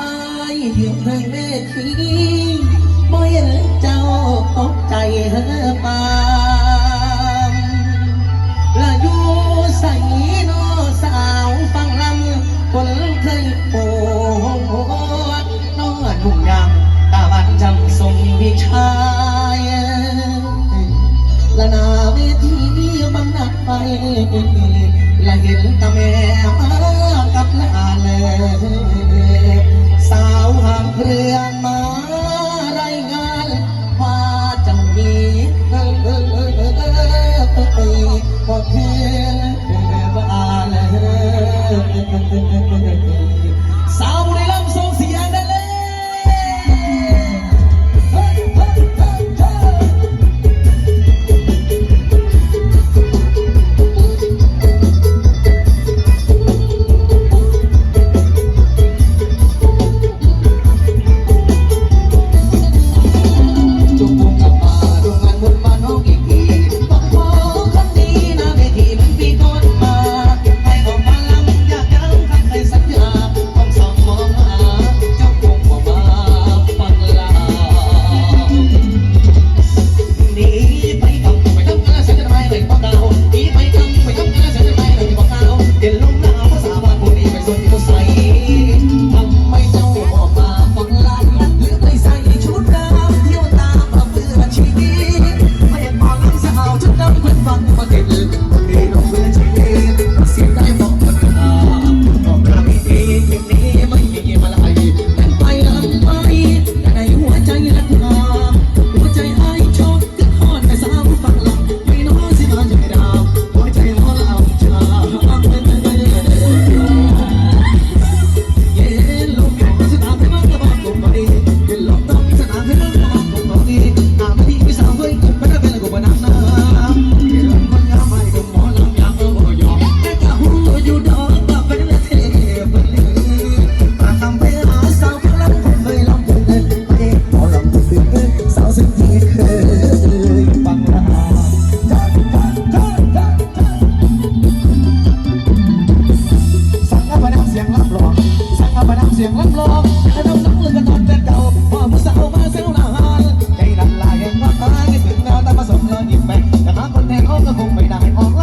อายอยู่ในเวทีบ่เห็เจ้าตกใจเฮปมและยูใส่นสาวฟังลำคนเคยโปดนอนุ่ยางตาบันจำทรงวิชาและนาวทีนี้บำนักไป Gracias. แบ่งแมาคนแทนเขาก็คงไม่ได้พอ